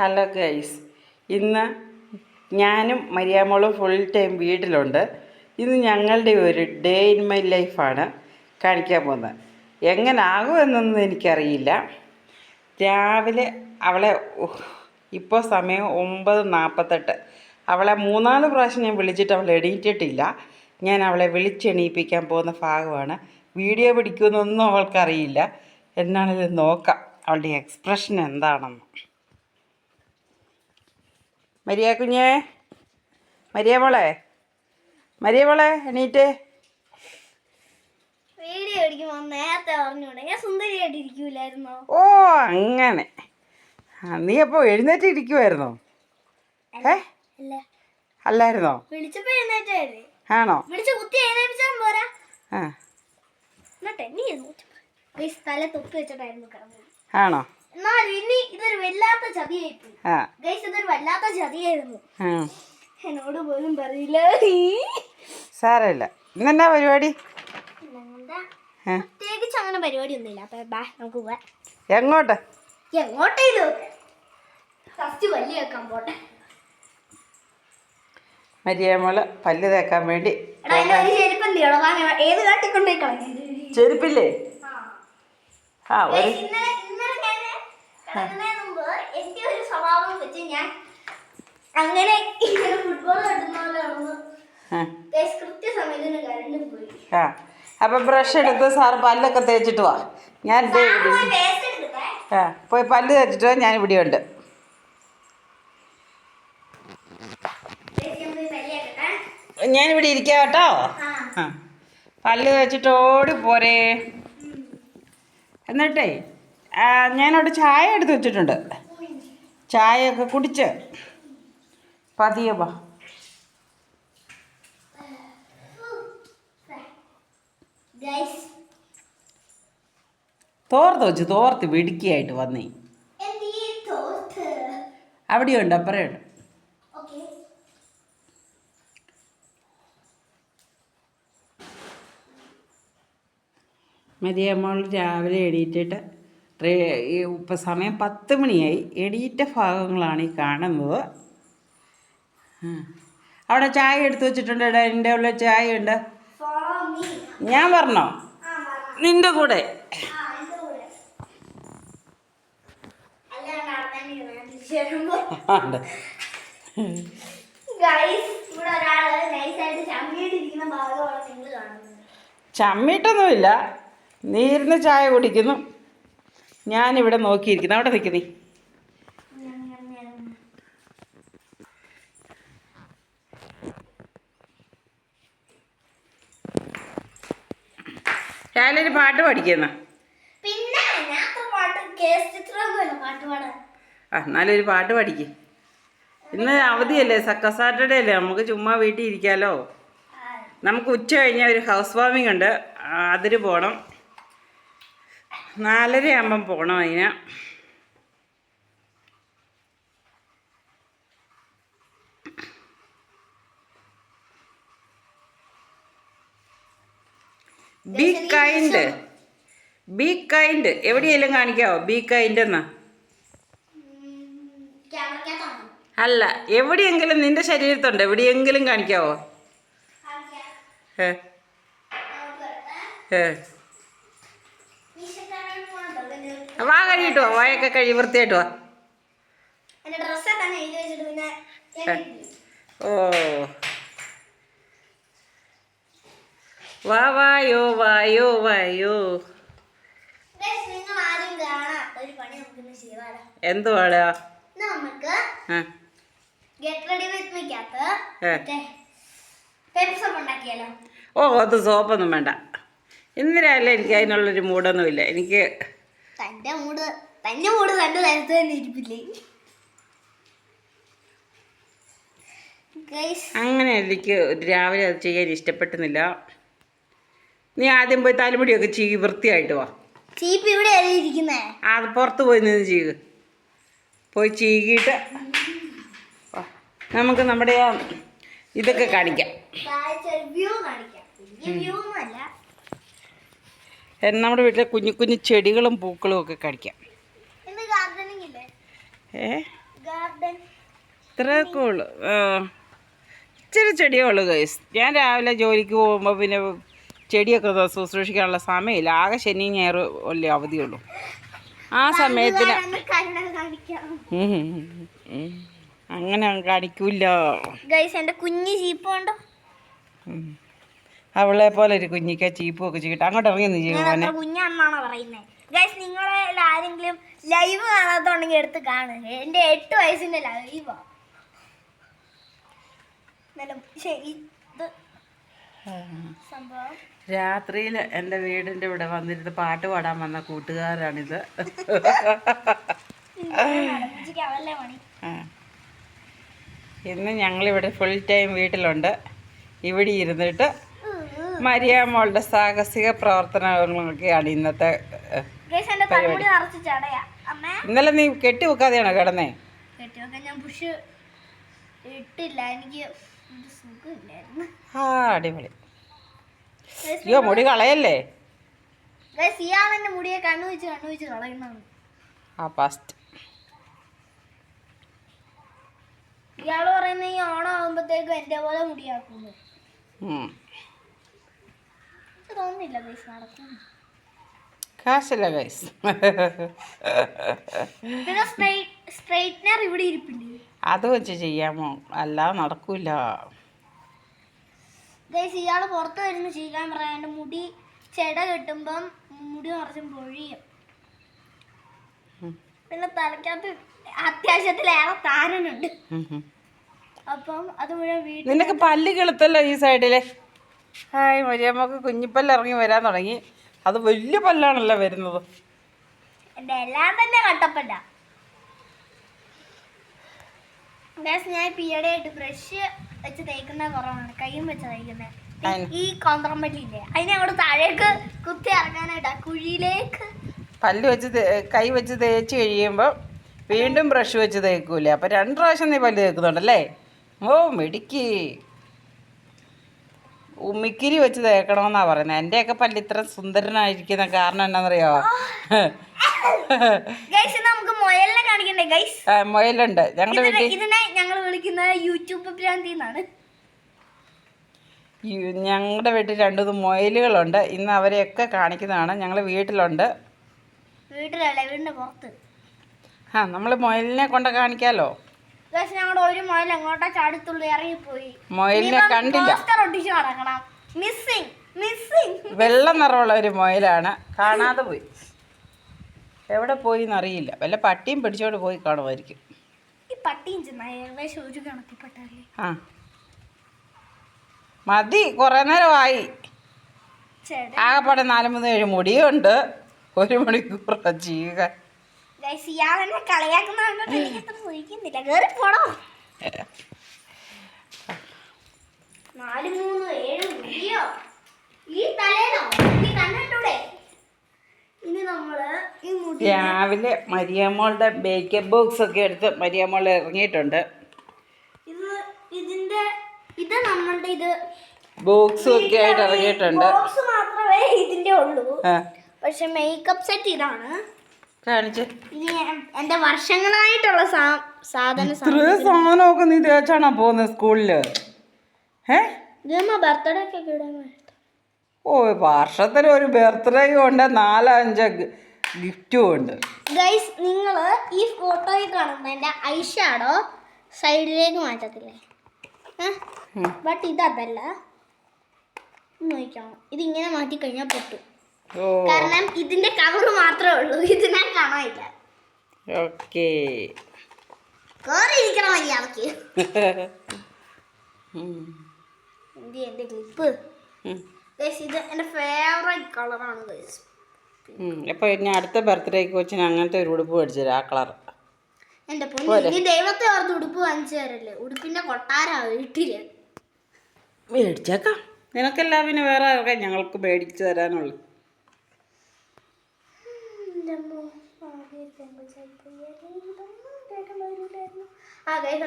Hello guys ഇന്ന് ഞാനും മരിയാമോളും full time വീട്ടിലുണ്ട്. ഇന്ന് ഞങ്ങളുടെ ഒരു ഡേ ഇൻ മൈ ലൈഫാണ് കാണിക്കാൻ പോകുന്നത്. എങ്ങനെ ആകുമെന്നൊന്നും എനിക്കറിയില്ല. രാവിലെ അവളെ ഇപ്പോൾ സമയം ഒമ്പത് നാൽപ്പത്തെട്ട് അവളെ മൂന്നാൽ പ്രാവശ്യം ഞാൻ വിളിച്ചിട്ട് അവളെ എണീറ്റിട്ടില്ല. ഞാൻ അവളെ വിളിച്ചെണീപ്പിക്കാൻ പോകുന്ന ഭാഗമാണ്. വീഡിയോ പിടിക്കുമെന്നൊന്നും അവൾക്കറിയില്ല. എന്നാണിത് നോക്കാം. അവളുടെ എക്സ്പ്രഷൻ എന്താണെന്ന്. മരിയ കുഞ്ഞേ. മരിയ മോളെ. മരിയ മോളെ എണീറ്റ്. ഓ അങ്ങനെ. നീ അപ്പൊ എഴുന്നേറ്റ് ഇരിക്കുമായിരുന്നോ ഏ അല്ല. അല്ലായിരുന്നോ? ആണോ? ആണോ? എന്നാലും ഇനി ഇതൊരു വല്ലാത്ത ചതിയായിപ്പോയി ആ. ഗൈസ് ഇതൊരു വല്ലാത്ത ചതിയായിരുന്നു. ആ. എന്നോട് പോലും പറയില്ല. സാരമില്ല. ഇന്നെന്നാ പരിപാടി? ഏ പ്രത്യേകിച്ച് അങ്ങനെ പരിപാടി ഒന്നുമില്ല അപ്പൊ ബാ നമുക്ക് പോവാം. എങ്ങോട്ട്? എങ്ങോട്ടേലും. ഫസ്റ്റ് വലിയ വെക്കാൻ പോട്ടെ. മരിയ മോൾ പല്ല് തേക്കാൻ വേണ്ടി എടാ ഒരു ചെരുപ്പ് ഏത് കാട്ടിക്കൊണ്ടേ കളഞ്ഞു? ചെരുപ്പില്ലേ? ആ. ഒരു ഇന്നലെ കിടക്കുന്നതിന് മുമ്പ് ഒരു സ്വഭാവം വെച്ച് ഞാൻ അങ്ങനെ ഇങ്ങനെ ഫുട്ബോൾ കിട്ടുന്ന പോലെ നടന്നു കൃത്യസമയത്തിന് കരണ്ട് പോയി. ആ. അപ്പം ബ്രഷ് എടുത്ത് സാർ പല്ലൊക്കെ തേച്ചിട്ട് വാ. ഞാൻ ആ പോയി പല്ല് തേച്ചിട്ട് വാ ഞാൻ ഇവിടെ ഉണ്ട്. ഞാൻ ഇവിടെ ഇരിക്കാം കേട്ടോ. പല്ല് തേച്ചിട്ട് ഓടി പോരേ. എന്നിട്ടേ ഞാനവിടെ ചായ എടുത്ത് വെച്ചിട്ടുണ്ട്. ചായയൊക്കെ കുടിച്ച് പതിയെ തോർത്ത് വെച്ച് തോർത്ത് വെടുക്കിയായിട്ട് വന്നേ. അവിടെയുണ്ട് അപ്പറയുണ്ട്. ഓക്കെ മരിയമ്മൾ രാവിലെ എണീറ്റിട്ട് ഈ ഇപ്പം സമയം പത്ത് മണിയായി. എണീറ്റ ഭാഗങ്ങളാണ് ഈ കാണുന്നത്. അവിടെ ചായ എടുത്തു വെച്ചിട്ടുണ്ട്. എന്റെ ഉള്ള ചായ ഉണ്ട് ഞാൻ പറഞ്ഞോ? നിന്റെ കൂടെ. ചമ്മിട്ടൊന്നുമില്ല നീ ഇരുന്ന് ചായ കുടിക്കുന്നു. ഞാനിവിടെ നോക്കിയിരിക്കുന്നു. അവിടെ നിൽക്കുന്നേ ഞാനൊരു പാട്ട് പഠിക്കുന്നു പാടാൻ. ആ എന്നാലൊരു പാട്ട് പഠിക്ക് ഇന്ന് അവധിയല്ലേ സക്ക സാറ്റർഡേ അല്ലേ? നമുക്ക് ചുമ്മാ വീട്ടിൽ ഇരിക്കാലോ. നമുക്ക് ഉച്ച കഴിഞ്ഞാൽ ഒരു ഹൗസ് വാമിംഗ് ഉണ്ട്. അതിന് പോകണം നാലര ആകുമ്പം പോകണം അതിന് ബി കൈൻഡ് ബി കൈൻഡ് എവിടെയെങ്കിലും കാണിക്കാവോ? ബി കൈൻഡ് എന്നാ? അല്ല എവിടെയെങ്കിലും നിന്റെ ശരീരത്തുണ്ട്? എവിടെയെങ്കിലും കാണിക്കാവോ? കാണിക്കാം. ഏ ഏ വാ കഴിയിട്ടോ വായൊക്കെ കഴി വൃത്തിയായിട്ട് വാ. ഓ. വാ വായോ വായോ വായോ. എന്തുവാടാ? നമുക്ക് ഗെറ്റ് റെഡി വിത്ത് മിക്കകത്ത് ഓ അത് സോപ്പൊന്നും വേണ്ട. ഇന്നലെ അല്ല എനിക്ക് അതിനുള്ളൊരു മൂടൊന്നുമില്ല. എനിക്ക് തന്റെ മൂട് തന്നെ മൂട് തന്റെ നേരത്തെ തന്നെ ഇരിപ്പില്ലേ? അങ്ങനെ എനിക്ക് രാവിലെ അത് ചെയ്യാൻ ഇഷ്ടപ്പെട്ടുന്നില്ല. നീ ആദ്യം പോയി തലമുടിയൊക്കെ ചീ വൃത്തിയായിട്ട് വാ. ചീപ്പ് ഇവിടെ ഇരിക്കുന്നേ? ആ, അത് പുറത്ത് പോയി നിന്ന് ചീക്. പോയി ചീകിയിട്ട്. നമുക്ക് നമ്മുടെ ഇതൊക്കെ കാണിക്കാം. വ്യൂ കാണിക്കാം. വ്യൂ നമ്മുടെ വീട്ടിലെ കുഞ്ഞു കുഞ്ഞു ചെടികളും പൂക്കളും ഒക്കെ കഴിക്കാം ഏ? ഇത്രയൊക്കെ ഉള്ളു. ഇച്ചിരി ചെടിയേ ഉള്ളു ഗൈസ് ഞാൻ രാവിലെ ജോലിക്ക് പോകുമ്പോൾ പിന്നെ ചെടിയൊക്കെ ശുശ്രൂഷിക്കാനുള്ള സമയമില്ല. ആകെ ശനി ഞായർ അല്ലേ അവധിയുള്ളൂ ആ സമയത്തിന്. അങ്ങനെ കാണിക്കൂല ഗൈസ് എന്റെ കുഞ്ഞു ജീപ്പ് ഉണ്ടോ. അവളെ പോലെ ഒരു കുഞ്ഞിക്ക ചീപ്പും ഒക്കെ ചെയ്യട്ടെ അങ്ങോട്ട് ഇറങ്ങി നീ ചെയ്യുവാനെ എന്നാണ് കുഞ്ഞാണെന്നാണ് പറയുന്നത് ഗൈസ് നിങ്ങളെ ആരെങ്കിലും ലൈവ് കാണാത്തോണ്ടെങ്കിൽ എടുത്ത് കാണുക എന്റെ എട്ട് വയസ്സിന്റെ ലൈവാ രാത്രിയിൽ എന്റെ വീടിന്റെ ഇവിടെ വന്നിരുന്ന് പാട്ട് പാടാൻ വന്ന കൂട്ടുകാരാണിത്. ഇന്ന് ഞങ്ങളിവിടെ ഫുൾ ടൈം വീട്ടിലുണ്ട്. ഇവിടെ ഇരുന്നിട്ട് മരിയാമ്മളുടെ സാഹസിക പ്രവർത്തനങ്ങളൊക്കെയാണ് ഇന്നത്തെ ഇന്നലെ നീ കെട്ടി വെക്കാതെയാണോ കിടന്നേ ആ അടിപൊളി. അയ്യോ മുടി കളയല്ലേ? ആ ഫസ്റ്റ്. ഇയാൾ പറയുന്ന ഈ ഓണം ആകുമ്പോഴത്തേക്കും എന്റെ പോലെ മുടിയാക്കുന്നു. എനിക്ക് തോന്നുന്നില്ല ഗൈസ് നടക്കും കാശല്ല ഗൈസ് പിന്നെ സ്ട്രൈറ്റ്നർ ഇവിടെ ഇരിപ്പില്ലേ അത് വെച്ച് ചെയ്യാമോ അല്ല നടക്കൂല. ഗൈസ് ഇയാൾ പുറത്ത് വരുന്ന ചെയ്യാൻ പറയാം. എന്റെ മുടി ചെട കെട്ടുമ്പം മുടി നിറച്ചും പൊഴിയും പിന്നെ തലക്കകത്ത് അത്യാവശ്യത്തിലേറെ താരനുണ്ട്. അപ്പം അത് മുഴുവൻ വീട്ടിൽ നിനക്ക് പല്ല് കിളുത്തല്ലോ ഈ സൈഡിലെ ഹായ് മരിയമ്മക്ക് കുഞ്ഞിപ്പല്ല് ഇറങ്ങി വരാൻ തുടങ്ങി. അത് വലിയ പല്ലാണല്ലോ വരുന്നത്. എല്ലാം തന്നെ കട്ടപ്പല്ല. ഞാൻ പിയടയായിട്ട് ബ്രഷ് വെച്ച് തേക്കുന്ന കുറവാണ്. കൈയും വെച്ച് തേക്കുന്നത് ഈ ഈ കോന്ത്രമ്പല്ലില്ലേ അതിനെ അങ്ങോട്ട് താഴേക്ക് കുത്തി ഇറങ്ങാനായിട്ടാ കുഴിയിലേക്ക്. പല്ല് വെച്ച് കൈ വെച്ച് തേച്ച് കഴിയുമ്പോൾ വീണ്ടും ബ്രഷ് വെച്ച് തേക്കൂലേ. അപ്പം രണ്ട് പ്രാവശ്യം നീ പല്ല് തേക്കുന്നുണ്ടല്ലേ? ഓ മിടുക്കി. ഉമ്മിക്കിരി വെച്ച് തേക്കണമെന്നാ പറയുന്നത് എന്റെയൊക്കെ പല്ല് ഇത്ര സുന്ദരനായിരിക്കുന്ന കാരണം എന്നാണെന്നറിയോ നമുക്ക് മുയലിനെ കാണിക്കണ്ടേ ഗൈസ് മുയലുണ്ട്. ഞങ്ങളുടെ വീട്ടിൽ ഇതിനെ ഞങ്ങൾ വിളിക്കുന്നത് യൂട്യൂബ് ഭ്രാന്തി എന്നാണ് ഞങ്ങളുടെ വീട്ടിൽ രണ്ടു മുയലുകളുണ്ട്. ഇന്ന് അവരെയൊക്കെ കാണിക്കുന്നതാണ്. ഞങ്ങൾ വീട്ടിലുണ്ട്. വീട്ടിലല്ല വീടിന്റെ പുറത്ത്. ആ നമ്മൾ മുയലിനെ കൊണ്ട് കാണിക്കാലോ? ഞങ്ങളുടെ ഒരു മുയൽ എങ്ങോട്ടാ ചാടിത്തുള്ളി ഇറങ്ങിപ്പോയി. മുയലിനെ കണ്ടില്ല. ഒട്ടിച്ച് നടക്കണം. മിസ്സിങ് മിസ്സിങ് വെള്ള നിറമുള്ള ഒരു മുയലാണ്. കാണാതെ പോയി. എവിടെ പോയി എന്നറിയില്ല വല്ല പട്ടിയും പിടിച്ചോണ്ട് പോയി കാണുമായിരിക്കും. ഈ പട്ടിയും ഏകദേശം ഒരു കണക്കിൽപ്പെട്ടല്ലേ ആ. മതി കുറേ നേരമായി. ആയി ആകെപ്പാടെ നാല് മൂന്ന് ഏഴ് മുടിയുണ്ട്. ഒരു മണിക്കൂർ ചെയ്യുക കളിയാക്കുന്ന സഹിക്കുന്നില്ല. കേറി പോണോ നാല് മൂന്ന് ഏഴ് ഈ തലേനോ ഈ കണ്ടിട്ടൂടെ ഇനി നമ്മൾ ഈ മുടി രാവിലെ മരിയമ്മളുടെ മേക്കപ്പ് ബോക്സ് ഒക്കെ എടുത്ത് മരിയമ്മൾ ഇറങ്ങിയിട്ടുണ്ട്. ഇത് ഇതിന്റെ ഇത് നമ്മളുടെ ഇത് ബോക്സും ഒക്കെ ആയിട്ട് ഇറങ്ങിയിട്ടുണ്ട്. ബോക്സ് മാത്രമേ ഇതിന്റെ ഉള്ളൂ. പക്ഷെ മേക്കപ്പ് സെറ്റ് ഇതാണ്. കാണിച്ച്. എന്റെ വർഷങ്ങളായിട്ടുള്ള സാധന സാധനമൊക്കെ നീ തേച്ചാണോ പോകുന്നത് സ്കൂളിൽ? ഏ ബർത്ത്ഡേ ഒക്കെ ഓ വർഷത്തിൽ ഒരു ബർത്ത്ഡേയും ഉണ്ട് നാലഞ്ച് ഗിഫ്റ്റും ഉണ്ട്. ഗൈസ് നിങ്ങൾ ഈ ഫോട്ടോയിൽ കാണുന്ന എന്റെ ഐഷാഡോ സൈഡിലേക്ക് മാറ്റത്തില്ലേ. ബട്ട് ഇതല്ല. നോക്കണം ഇതിങ്ങനെ മാറ്റി കഴിഞ്ഞാൽ പൊട്ടും. കാരണം ഇതിന്റെ കവർ മാത്രമേ ഉള്ളൂ. ഇതിനെ കാണാനില്ല. ഓക്കേ. കേറിയിരിക്കണം മര്യാദയ്ക്ക് ഇത് എന്റെ ക്ലിപ്പ് ഗൈസ് ഇത് എന്റെ ഫേവറേറ്റ് കളറാണ് ഗൈസ് അപ്പോൾ ഇനി അടുത്ത ബർത്ത്ഡേക്ക് കൊച്ചിന് അങ്ങനത്തെ ഒരു ഉടുപ്പ് മേടിച്ചു തരാം ആ കളർ എന്റെ പൊന്നു ഇനി ദൈവത്തെ ഓർത്ത് ഉടുപ്പ് വാങ്ങിച്ചു തരല്ലേ? ഉടുപ്പിന്റെ കൊട്ടാരാ വീട്ടിൽ മേടിച്ചേക്കാം. നിനക്കെല്ലാം പിന്നെ വേറെ ഞങ്ങൾക്ക് മേടിച്ചു തരാനുള്ളു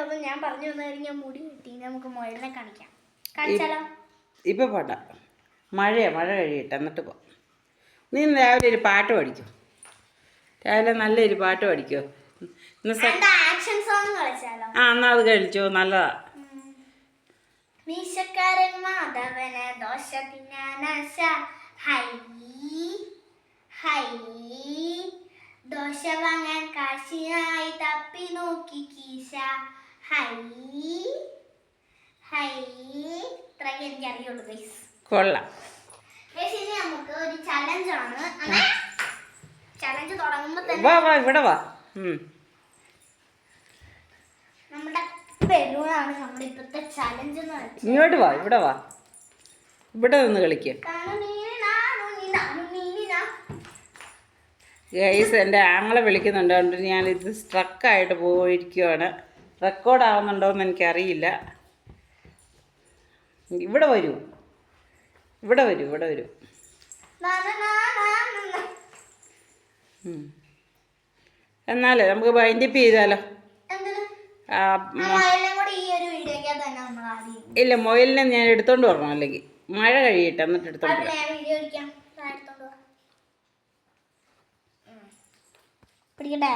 അപ്പം ഞാൻ പറഞ്ഞു വന്നായിരിക്കും മുടി കിട്ടി നമുക്ക് മുയലിനെ കാണിക്കാം. കാണിച്ചാലോ? ഇപ്പൊ പോണ്ട. മഴയാ മഴ കഴിയട്ടെ എന്നിട്ട് പോ. നീ രാവിലെ ഒരു പാട്ട് പഠിക്കും. രാവിലെ നല്ലൊരു പാട്ട് പഠിക്കോ. ആക്ഷൻ സോങ് കളിച്ചാലോ? ആ എന്നാ അത് കഴിച്ചോ നല്ലതാ. മീശക്കാരൻ മാധവന് ദോശ തിന്നാനാശ. ഹൈ. ഹൈ. ദോശ വാങ്ങാൻ കാശിനായി തപ്പി നോക്കി കീശ. ഹൈ. ഹൈ. ഇത്രയൊക്കെ എനിക്ക് അറിയുള്ളൂ ഗൈസ് കൊള്ളാം. ഗൈസ് ഇനി നമുക്ക് ഒരു ചലഞ്ച് ആണ്. ചലഞ്ച് തുടങ്ങുമ്പോൾ തന്നെ വാ വാ ഇവിടെ വാ. നമ്മുടെ ബലൂണാണ് നമ്മുടെ ഇപ്പോഴത്തെ ചലഞ്ച് എന്ന് വെച്ചാൽ ഇങ്ങോട്ട് വാ ഇവിടെ വാ. ഇവിടെ നിന്ന് കളിക്കുക ഗൈസ് എന്റെ ആങ്ങളെ വിളിക്കുന്നുണ്ട്. അതുകൊണ്ട് ഞാനിത് സ്ട്രക്കായിട്ട് പോയിരിക്കുവാണ്. റെക്കോർഡ് ആവുന്നുണ്ടോ എന്ന് എനിക്കറിയില്ല. ഇവിടെ വരൂ. ഇവിടെ വരൂ ഇവിടെ വരൂ. എന്നാലേ നമുക്ക് വൈൻഡപ്പ് ചെയ്താലോ? ഇല്ല മൊയിലിനെ ഞാൻ എടുത്തോണ്ട് വരണം. അല്ലെങ്കിൽ മഴ കഴിയട്ടെ എന്നിട്ട് എടുത്തോണ്ട് വരാം ഞാൻ വീഡിയോ എടുക്കാം ദാ എടുത്തോണ്ട് വാ. ഉം. പിടിക്കട്ടെ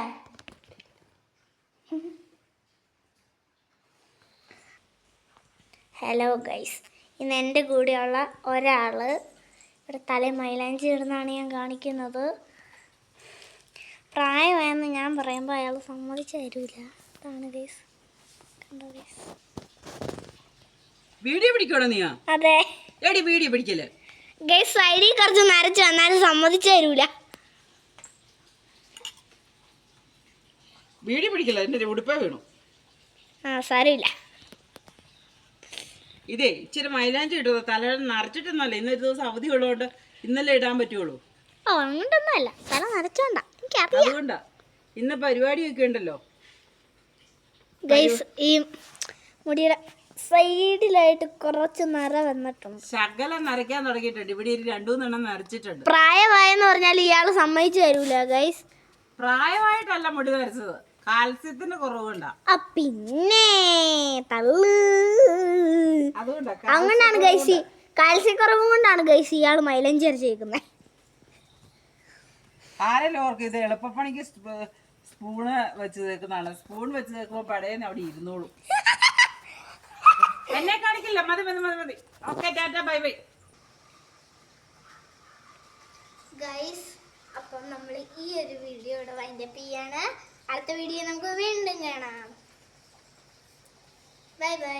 ഹലോ ഗൈസ് ഇന്ന് എന്റെ കൂടെയുള്ള ഒരാൾ ഇവിടെ തലയിൽ മൈലാഞ്ചി ഇടുന്നാണ് ഞാൻ കാണിക്കുന്നത്. പ്രായമായെന്ന് ഞാൻ പറയുമ്പോൾ അയാൾ സമ്മതിച്ചു തരൂല. അതാണ് ഗൈസ് കണ്ടോ ഗൈസ് വീഡിയോ പിടിക്കണോ നീ അതെ. വീഡിയോ പിടിക്കൽ. ഗൈസ് സൈഡിൽ കുറച്ച് നരച്ച് വന്നാലും സമ്മതിച്ചു തരൂല. വീഡിയോ പിടിക്കില്ല എന്റെ ഉടുപ്പേ വീണു. ആ സാരമില്ല. ഇതേ ഇച്ചിരി മൈലാഞ്ചി ഇട്ടു തല നരച്ചിട്ടൊന്നല്ല നിറച്ചിട്ടൊന്നല്ല ഒരു ദിവസം അവധി ഉള്ളതുകൊണ്ട് ഇന്നലെ ഇടാൻ പറ്റുള്ളൂ. ഓ അങ്ങോട്ടൊന്നുമല്ല തല അതുകൊണ്ടാ. ഇന്ന് പരിപാടിയൊക്കെ ഉണ്ടല്ലോ. ഗൈസ് ഈ മുടിയുടെ സൈഡിലായിട്ട് കുറച്ച് നര വന്നിട്ടുണ്ട്. ശകലം നരയ്ക്കാൻ തുടങ്ങിയിട്ടുണ്ട്. ഇവിടെ ഒരു രണ്ടു മൂന്നെണ്ണം നരച്ചിട്ടുണ്ട്. പ്രായമായെന്ന് പറഞ്ഞാൽ ഇയാൾ സമ്മതിച്ചു തരൂല ഗൈസ്. പ്രായമായിട്ടല്ല മുടി നരച്ചത്. കാൽസ്യത്തിന് കുറവുണ്ടാ. പിന്നെ തള്ളു. അങ്ങനെയാണ് ഗൈസി. കാൽസ്യക്കുറവും കൊണ്ടാണ് ഗൈസ് ഇയാൾ മൈലഞ്ച് അരച്ചേക്കുന്നത് ആരല്ലോ ഓർക്ക്? ഇത് എളുപ്പപ്പണിക്ക് സ്പ- സ്പൂണ് വെച്ച് തേക്കുന്നതാണ് സ്പൂൺ വെച്ച് തേക്കുമ്പോ പടയെന്ന് അവിടെ ഇരുന്നോളൂ. എന്നെ കാണിക്കില്ല. മതി മതി മതി മതി. Okay tata bye bye. Guys അപ്പം നമ്മൾ ഈ ഒരു വീഡിയോ ഇവിടെ വൈൻഡപ്പ് ചെയ്യാണ്. അടുത്ത വീഡിയോ നമുക്ക് വീണ്ടും കാണാം. Bye bye.